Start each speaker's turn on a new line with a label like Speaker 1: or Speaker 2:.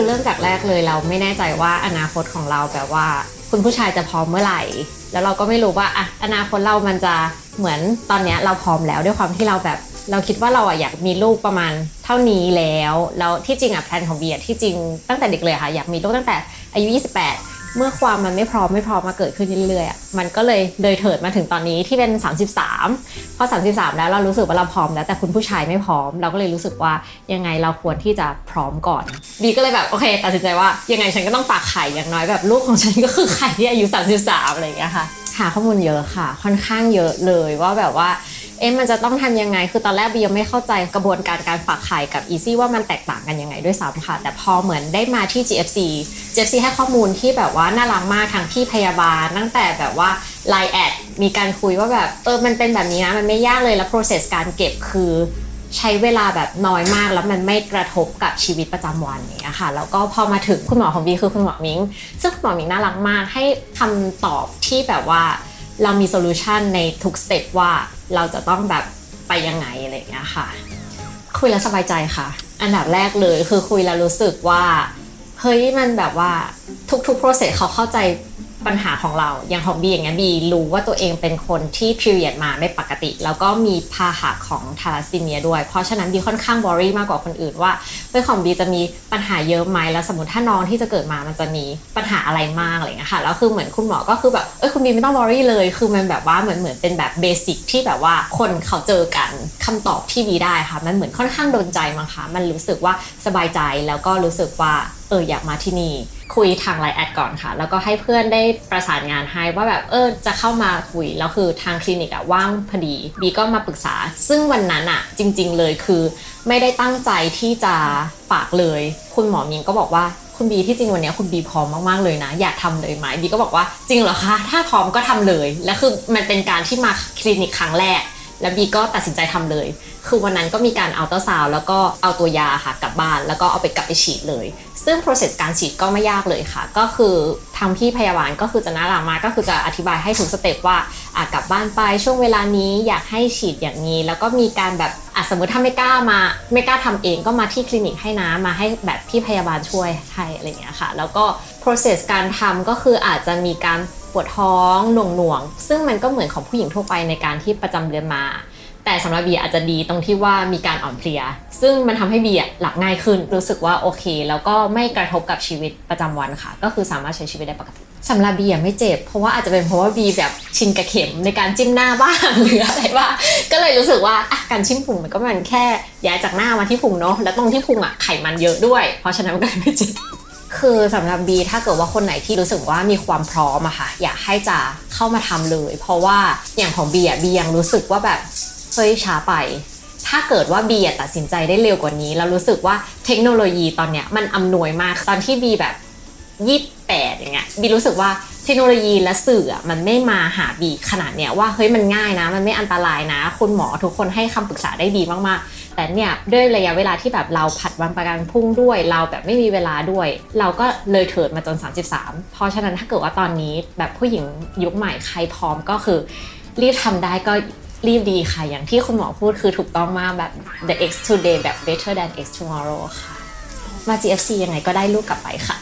Speaker 1: คือเริ่มจากแรกเลยเราไม่แน่ใจว่าอนาคตของเราแบบว่า คุณผู้ชายจะพร้อมเมื่อไหร่ แล้วเราก็ไม่รู้ว่าอะอนาคตเรามันจะเหมือนตอนเนี้ยเราพร้อมแล้วด้วยความที่เราแบบ เราคิดว่าเราอะอยากมีลูกประมาณเท่านี้แล้วแล้วที่จริงอะแพลนของเบียร์ที่จริงตั้งแต่เด็กเลยค่ะอยากมีลูกตั้งแต่อายุ 28 เมื่อความมันไม่พร้อมไม่พร้อมมาเกิดขึ้นเรื่อยๆมันก็เลยเลยเถิดมาถึงตอนนี้ที่เป็น 33 พอ 33 แล้วเรารู้สึกว่าเราพร้อมแล้วแต่คุณผู้ชายไม่พร้อม เราก็เลยรู้สึกว่ายังไงเราควรที่จะพร้อมก่อนบีก็เลยแบบโอเคตัดสินใจว่ายังไงฉันก็ต้องฝากไข่อย่างน้อยแบบลูกของฉันก็คือไข่ที่อายุ 33 อะไรอย่างเงี้ยค่ะหาข้อมูลเยอะค่ะ ค่อนข้างเยอะเลยว่าแบบว่า เอ๊ะมันจะต้องทำยังไง คือตอนแรกบียังไม่เข้าใจกระบวนการการฝากไข่กับ Easy ว่ามันแตกต่างกันยังไงด้วยซ้ำค่ะ แต่พอเหมือนได้มาที่ GFC GFC ให้ข้อมูลที่แบบว่าน่ารักมากทางพี่พยาบาล ตั้งแต่แบบว่า Line แอดมีการคุยว่าแบบเออมันเป็นแบบนี้นะมันไม่ยากเลยแล้ว process การเก็บคือใช้เวลาแบบน้อยมากแล้วมันไม่กระทบกับชีวิตประจำวันอย่างนี้ค่ะแล้วก็พอมาถึงคุณหมอของบีคือคุณหมอมิง ซึ่งคุณหมอมิงน่ารักมากให้คำตอบที่แบบว่า เรามีโซลูชันในทุกสเต็ปว่าเราจะต้องแบบไปยังไงอะไรอย่างเงี้ยค่ะ คุยแล้วสบายใจค่ะ อันดับแรกเลยคือคุยแล้วรู้สึกว่า เฮ้ยมันแบบว่าทุกๆ process เขาเข้าใจ ปัญหาของเราอย่างของบีอย่างเงี้ยบีรู้ว่าตัวเองเป็นคนที่ period มาไม่ปกติ แล้วก็มีพาหะของทาราซีเมียด้วย เพราะฉะนั้นบีค่อนข้าง worry มากกว่าคนอื่นว่าเฮ้ยของบีจะมีปัญหาเยอะไหมแล้วสมมติถ้าน้องที่จะเกิดมามันจะมีปัญหาอะไรมากอะไรเงี้ยค่ะแล้วคือเหมือนคุณหมอก็คือแบบเอ้ยคุณบีไม่ต้อง worry เลย คือมันแบบว่าเหมือนเหมือนเป็นแบบเบสิกที่แบบว่าคนเขาเจอกันคำตอบที่บีได้ค่ะมันเหมือนค่อนข้างโดนใจมั้งคะมันรู้สึกว่าสบายใจแล้วก็รู้สึกว่าเอออยากมาที่นี่ คุยทางไลน์แอดก่อนค่ะ แล้วก็ให้เพื่อนได้ประสานงานให้ว่าแบบเออจะเข้ามาคุย แล้วคือทางคลินิกอะว่างพอดีบีก็มาปรึกษา ซึ่งวันนั้นอะจริง ๆ เลยคือ ไม่ได้ตั้งใจที่จะฝากเลย คุณหมอมิงก็บอกว่าคุณบีที่จริงวันนี้คุณบีพร้อมมากๆเลยนะ อยากทำเลยไหมบีก็บอกว่าจริงเหรอคะ ถ้าพร้อมก็ทำเลย และคือมันเป็นการที่มาคลินิกครั้งแรก แล้วบีก็ตัดสินใจทำเลย คือวันนั้นก็มีการเอัลตราซาวแล้วก็เอาตัวยาค่ะกลับบ้าน แล้วก็เอาไปกลับไปฉีดเลย ซึ่ง process การฉีดก็ไม่ยากเลยค่ะ ก็คือทางพี่พยาบาลก็คือจะน่ารักมากก็คือจะอธิบายให้ทุกสเต็ปว่าอะกลับบ้านไปช่วงเวลานี้อยากให้ฉีดอย่างนี้ แล้วก็มีการแบบอะสมมติถ้าไม่กล้ามาไม่กล้าทำเองก็มาที่คลินิกให้นะมาให้แบบพี่พยาบาลช่วยให้อะไรอย่างเงี้ยค่ะ แล้วก็ process การทำก็คืออาจจะมีการปวดท้องหน่วงๆซึ่งมันก็เหมือนของผู้หญิงทั่วไปในการที่ประจำเดือนมา แต่สำหรับบีอาจจะดีตรงที่ว่ามีการอ่อนเพลีย ซึ่งมันทำให้บีหลับง่ายขึ้น รู้สึกว่าโอเค แล้วก็ไม่กระทบกับชีวิตประจำวันค่ะ ก็คือสามารถใช้ชีวิตได้ปกติสำหรับบีอะไม่เจ็บ เพราะว่าอาจจะเป็นเพราะว่าบีแบบชินกับเข็มในการจิ้มหน้าบ้างหรืออะไรบ้างก็เลยรู้สึกว่าการชิมพุงมันก็มันแค่ย้ายจากหน้ามาที่พุงเนาะแล้วตรงที่พุงอะไขมันเยอะด้วย เพราะฉะนั้นมันก็ไม่เจ็บคือสำหรับบีถ้าเกิดว่าคนไหนที่รู้สึกว่ามีความพร้อมอะค่ะอยากให้จะเข้ามาทำเลย เพราะว่าอย่างของบีอะบียังรู้สึกว่าแบบ เฮ้ยช้าไป ถ้าเกิดว่าบีตัดสินใจได้เร็วกว่านี้ แล้วรู้สึกว่าเทคโนโลยีตอนเนี้ยมันอำนวยมากตอนที่บีแบบยี่แปดอย่างเงี้ยบีรู้สึกว่าเทคโนโลยีและสื่อมันไม่มาหาบีขนาดเนี้ยว่าเฮ้ยมันง่ายนะ มันไม่อันตรายนะ คุณหมอทุกคนให้คำปรึกษาได้ดีมากๆ แต่เนี่ยด้วยระยะเวลาที่แบบเราผัดวันประกันพรุ่งด้วย เราแบบไม่มีเวลาด้วย เราก็เลยเถิดมาจน 33 เพราะฉะนั้นถ้าเกิดว่าตอนนี้แบบผู้หญิงยุคใหม่ใครพร้อมก็คือ รีบทำได้ก็ รีบดีค่ะ อย่างที่คุณหมอพูดคือถูกต้องมากแบบ the X today แบบ better than X tomorrow ค่ะ มา GFC ยังไงก็ได้ลูกกลับไปค่ะ